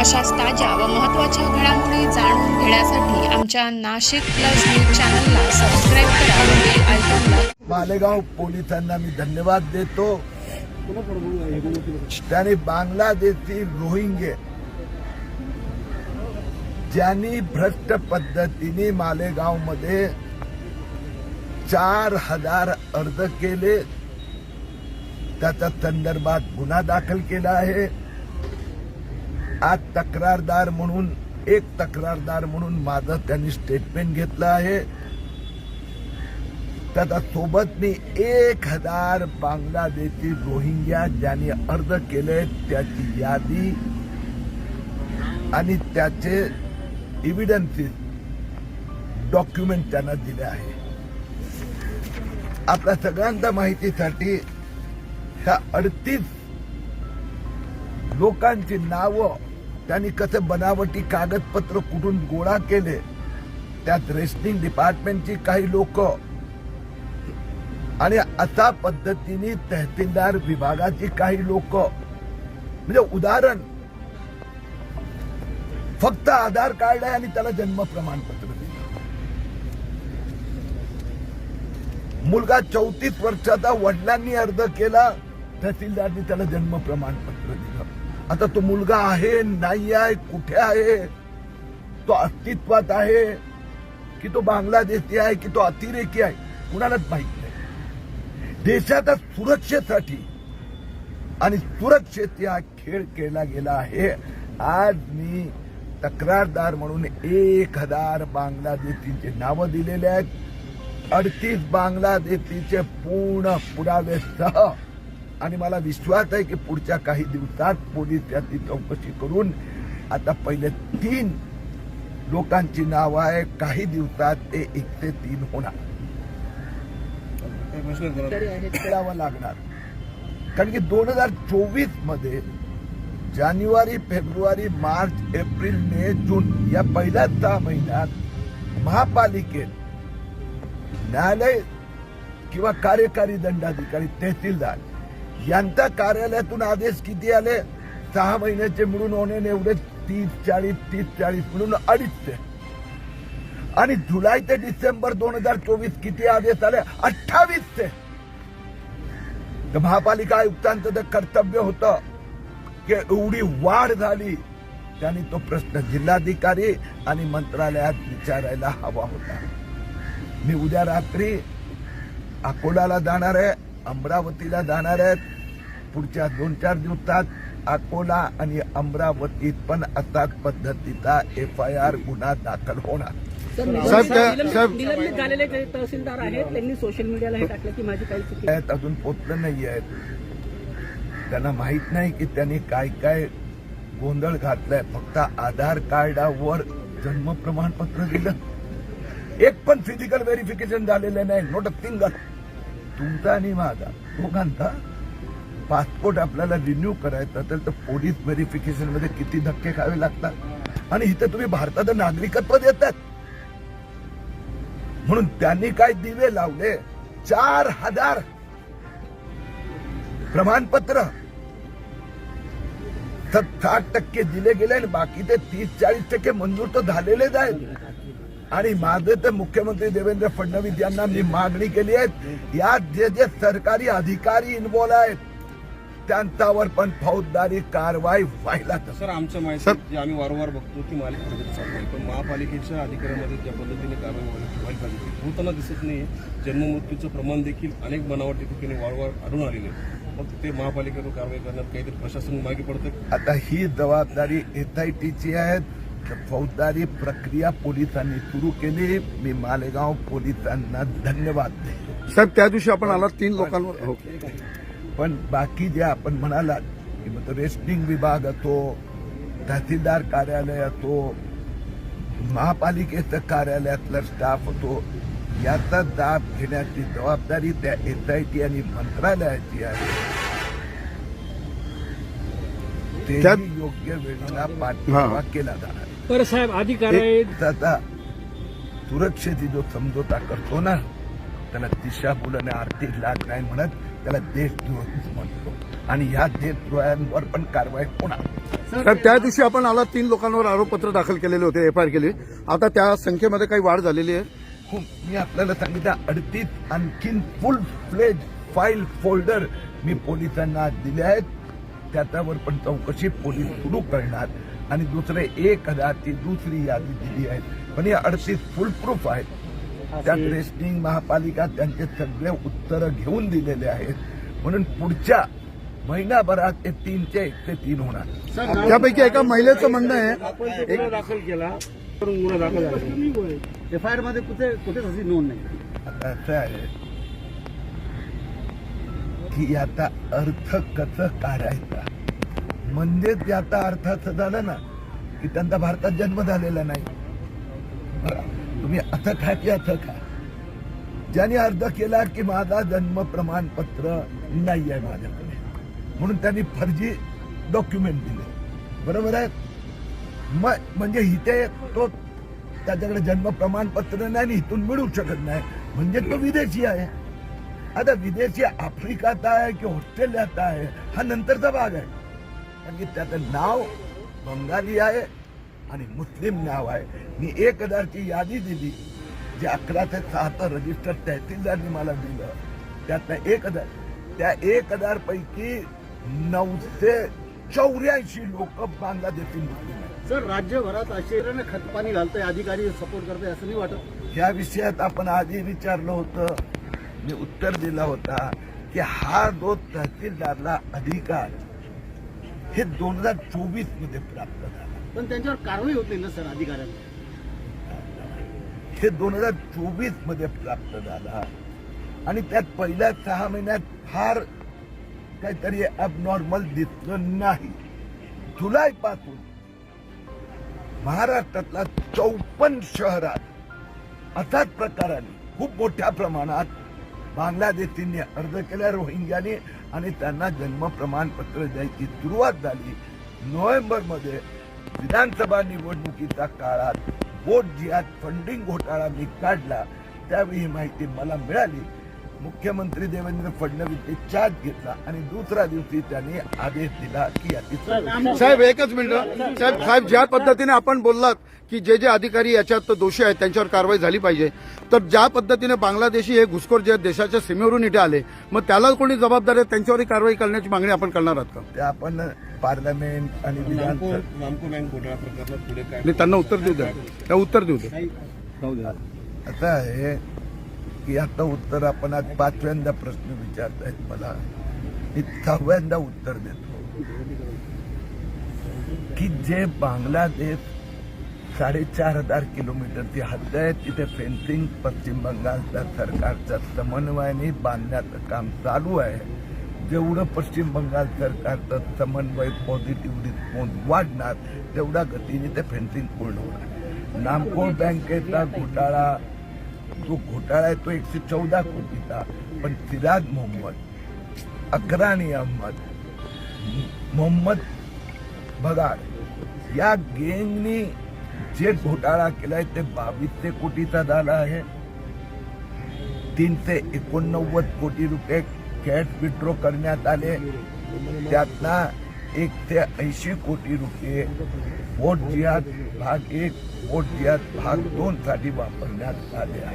अशाच ताज्या व महत्त्वाच्या घडामोडी जाणून घेण्यासाठी आमच्या नाशिक प्लस न्यूज चॅनलला सबस्क्राईब करा बेल आयकॉनला मालेगाव पोलिसांना मी धन्यवाद देतो. त्यांनी बांगलादेशी रोहिंगे ज्यांनी भ्रष्ट पद्धतीने मालेगावमध्ये चार हजार अर्ज केले. त्याच्या संदर्भात गुन्हा दाखल केला आहे. आज तक्रारदार म्हणून एक तक्रारदार म्हणून माझं त्यांनी स्टेटमेंट घेतलं आहे. त्याचा सोबत मी एक हजार बांगलादेशी रोहिंग्या ज्यांनी अर्ज केले त्याची यादी आणि त्याचे इव्हिडन्सेस डॉक्युमेंट त्यांना दिले आहे. आपल्या सगळ्यांच्या माहितीसाठी ह्या अडतीस लोकांची नावं त्यांनी कसं बनावटी कागदपत्र कुठून गोळा केले? त्यात रेशनिंग डिपार्टमेंटची काही लोक. आणि अशा पद्धतीने तहसीलदार विभागाची काही लोक. म्हणजे उदाहरण. फक्त आधार कार्ड आहे आणि त्याला जन्म प्रमाणपत्र दिलं. मुलगा चौतीस वर्षाचा वडिलांनी अर्ज केला तहसीलदारनी त्याला जन्म प्रमाणपत्र दिलं. आता तो मुलगा आहे नाही आहे कुठे आहे? तो अस्तित्वात आहे की तो बांगलादेशी आहे की तो अतिरेकी आहे कुणालाच माहीत नाही. देशाच्या सुरक्षेसाठी आणि सुरक्षेत हा खेळ केला गेला आहे. आज मी तक्रारदार म्हणून एक हजार बांगलादेशीचे नावं दिलेले आहेत. अडतीस बांगलादेशीचे पूर्ण पुरावेसह आणि मला विश्वास आहे की पुढच्या काही दिवसात पोलीस त्याची चौकशी करून आता पहिले तीन लोकांची नावं आहे काही दिवसात ते एक ते तीन होणार. करावं लागणार. कारण की दोन हजार चोवीसमध्ये जानेवारी फेब्रुवारी मार्च एप्रिल मे जून या पहिल्या सहा महिन्यात महापालिकेत न्यायालय किंवा कार्यकारी दंडाधिकारी तहसीलदार यांच्या कार्यालयातून आदेश किती आले? सहा महिन्याचे मिळून होणे एवढे तीस चाळीस तीस चाळीस मिळून अडीचशे आणि जुलै ते डिसेंबर दोन हजार चोवीस किती आदेश आले? अठ्ठावीसचे तर महापालिका आयुक्तांचं जे कर्तव्य होतं की एवढी वाढ झाली त्यांनी तो प्रश्न जिल्हाधिकारी आणि मंत्रालयात विचारायला हवा होता. मी उद्या रात्री अकोलाला जाणार आहे. अमरावतीला जाणार आहे पुढच्या दोन चार दिवसात अकोला आणि अमरावतीत पण असाच पद्धतीचा एफ आय आर गुन्हा दाखल होणार. निलंबित झालेले जे तहसीलदार आहेत त्यांनी सोशल मीडियाला हे टाकलं की माझी काही चुकी आहेत अजून पोचलं नाही आहेत. त्यांना माहीत नाही की त्यांनी काय काय गोंधळ घातलाय. फक्त आधार कार्डावर जन्म प्रमाणपत्र दिलं. एक पण फिजिकल व्हेरिफिकेशन झालेलं नाही. नोट अ सिंगल तुमचा आणि माझा. दोघांचा पासपोर्ट आपल्याला रिन्यू करायचा असेल तर पोलीस व्हेरिफिकेशनमध्ये किती धक्के खावे लागतात? आणि इथे तुम्ही भारताचं नागरिकत्व देतात म्हणून त्यांनी काय दिवे लावले? चार हजार प्रमाणपत्र. साठ टक्के दिले गेले आणि बाकी ते तीस चाळीस टक्के मंजूर तर झालेलेच आहेत. आणि माझे तर मुख्यमंत्री देवेंद्र फडणवीस यांना मी मागणी केली आहे यात जे जे सरकारी अधिकारी इन्व्हॉल्व आहेत त्यांच्यावर पण फौजदारी कारवाई व्हायला. सर आमच्या माहिती जी आम्ही वारंवार बघतो ती मालिक चालू पण महापालिकेच्या अधिकाऱ्यांमध्ये ज्या पद्धतीने कारवाई व्हायला पाहिजे ती होताना दिसत नाही जन्ममृत्यूचं प्रमाण देखील अनेक बनावटी ठिकाणी वारंवार आढळून आलेले. मग ते महापालिकेवर कारवाई करण्यात काहीतरी प्रशासन मागे पडतं आता ही जबाबदारी एसआयटीची आहे. फौजदारी प्रक्रिया पोलिसांनी सुरू केली. मी मालेगाव पोलिसांना धन्यवाद देतो. साहेब त्या दिवशी आपण आला तीन लोकांवर. हो. पण बाकी जे आपण म्हणालात की मग तो रेशनिंग विभाग असो तहसीलदार कार्यालय असो महापालिकेचं कार्यालयातला स्टाफ असो याचा दाब घेण्याची जबाबदारी त्या एसआयटी आणि मंत्रालयाची आहे. त्यात- योग्य वेळेला पाठपुरावा. केला जाणार. बरं साहेब अधिकारी एक सुरक्षेची जो समझोता करतो ना त्याला दिशाभूल आणि आर्थिक लाभ नाही म्हणत त्याला देशद्रोही म्हणतो. आणि ह्या देशद्रोहांवर पण कारवाई होणार. साहेब त्या दिवशी आपण आला तीन लोकांवर आरोपपत्र दाखल केलेले होते एफ आय आर केली. आता त्या संख्येमध्ये काही वाढ झालेली आहे. हो मी आपल्याला सांगितलं अडतीस आणखीन फुल फ्लेज फाईल फोल्डर मी पोलिसांना दिले आहेत. त्याच्यावर पण चौकशी पोलीस सुरू करणार. आणि दुसरे एक हजारची दुसरी यादी दिली आहे. पण हे अडतीस फुल प्रूफ आहेत. त्यात रेशनिंग महापालिका त्यांचे सगळे उत्तर घेऊन दिलेले आहेत. म्हणून पुढच्या महिनाभरात ते तीनचे एक ते तीन होणार. त्यापैकी एका महिलेचं म्हणणं आहे गुन्हा दाखल केला एफ आय आरमध्ये कुठे कुठेच अशी नोंद नाही. आता असं आहे. की याचा अर्थ कसं काढायचा? म्हणजे त्याचा अर्थ असं झालं ना की त्यांचा भारतात जन्म झालेला नाही. बरं, तुम्ही असं खा की असं खा. ज्याने अर्ज केला की माझा जन्म प्रमाणपत्र नाही आहे माझ्याकडे. म्हणून त्यांनी फर्जी डॉक्युमेंट दिले. बरोबर आहे? मग म्हणजे इथे तो त्याच्याकडे जन्म प्रमाणपत्र नाही आणि इथून मिळू शकत नाही. म्हणजे तो विदेशी आहे. आता विदेशी आफ्रिकात आहे की ऑस्ट्रेलियात आहे हा नंतरचा भाग आहे. कारण की त्याचं नाव बंगाली आहे आणि मुस्लिम नाव आहे. मी एक हजारची यादी दिली जे अकरा ते सहाचं रजिस्टर तहसीलदारनी मला दिलं. त्यातनं एक हजार त्या एक हजार पैकी नऊशे चौऱ्याऐंशी लोक बांगलादेशी मुस्लिम आहेत. सर राज्यभरात असे खतपाणी घालतंय अधिकारी सपोर्ट करताय असं नाही वाटत? या विषयात आपण आधी विचारलं होतं. मी उत्तर दिला होता की हा जो तहसीलदारला अधिकार हे दोन हजार चोवीसमध्ये प्राप्त झाला. पण त्यांच्यावर कारवाई होत नाही ना सर अधिकाऱ्यांना हे दोन हजार चोवीसमध्ये प्राप्त झाला. आणि त्यात पहिल्या सहा महिन्यात फार काहीतरी अबनॉर्मल दिसलं नाही. जुलै पासून महाराष्ट्रातल्या चौपन्न शहरात असाच प्रकाराने खूप मोठ्या प्रमाणात बांगलादेशींनी अर्ज केला रोहिंग्याने आणि त्यांना जन्म प्रमाणपत्र द्यायची सुरुवात झाली. नोव्हेंबरमध्ये विधानसभा निवडणुकीच्या काळात वोट जिहाद फंडिंग घोटाळा मी काढला त्यावेळी ही माहिती मला मिळाली. मुख्यमंत्री देवेंद्र फडणवीसने चार्ज घेतला आणि दुसऱ्या दिवशी त्यांनी आदेश दिला की याची साहेब एकच मिनिट. साहेब साहेब ज्या पद्धतीने आपण बोललात की जे जे अधिकारी याच्यात दोषी आहेत त्यांच्यावर कारवाई झाली पाहिजे तर ज्या पद्धतीने बांगलादेशी हे घुसखोर जे देशाच्या सीमेवरून इथे आले मग त्याला कोणी जबाबदार आहे त्यांच्यावरही कारवाई करण्याची मागणी आपण करणार आहात का? ते आपण पार्लमेंट आणि विधानसभा त्यांना उत्तर देऊ द्या. त्या उत्तर देऊ द्या. असं आहे की आता उत्तर आपण आज पाचव्यांदा प्रश्न विचारतायत मला. मी सहाव्यांदा उत्तर देतो. की जे बांगलादेश साडेचार हजार किलोमीटरची हद्द आहे तिथे फेन्सिंग पश्चिम बंगालच्या सरकारच्या समन्वयाने बांधण्याचं काम चालू आहे. जेवढं पश्चिम बंगाल सरकारचं समन्वय पॉझिटिव्ह रिस्पॉन्स वाढणार तेवढ्या गतीने ते फेन्सिंग पूर्ण होणार. नामको बँकेचा घोटाळा जो घोटाळा आहे तो एकशे चौदा कोटीचा पण सिराज मोहम्मद अकराणी अहमद मोहम्मद भगाड या गँगनी जे घोटाळा केलाय ते बावीसशे कोटीचा झाला आहे. तीनशे एकोणनव्वद कोटी रुपये कॅश विड्रॉ करण्यात आले. त्यातला एक ते ऐंशी कोटी रुपये वोट जिहाद भाग एक वोट जिहाद भाग दोन साठी वापरण्यात आले आहे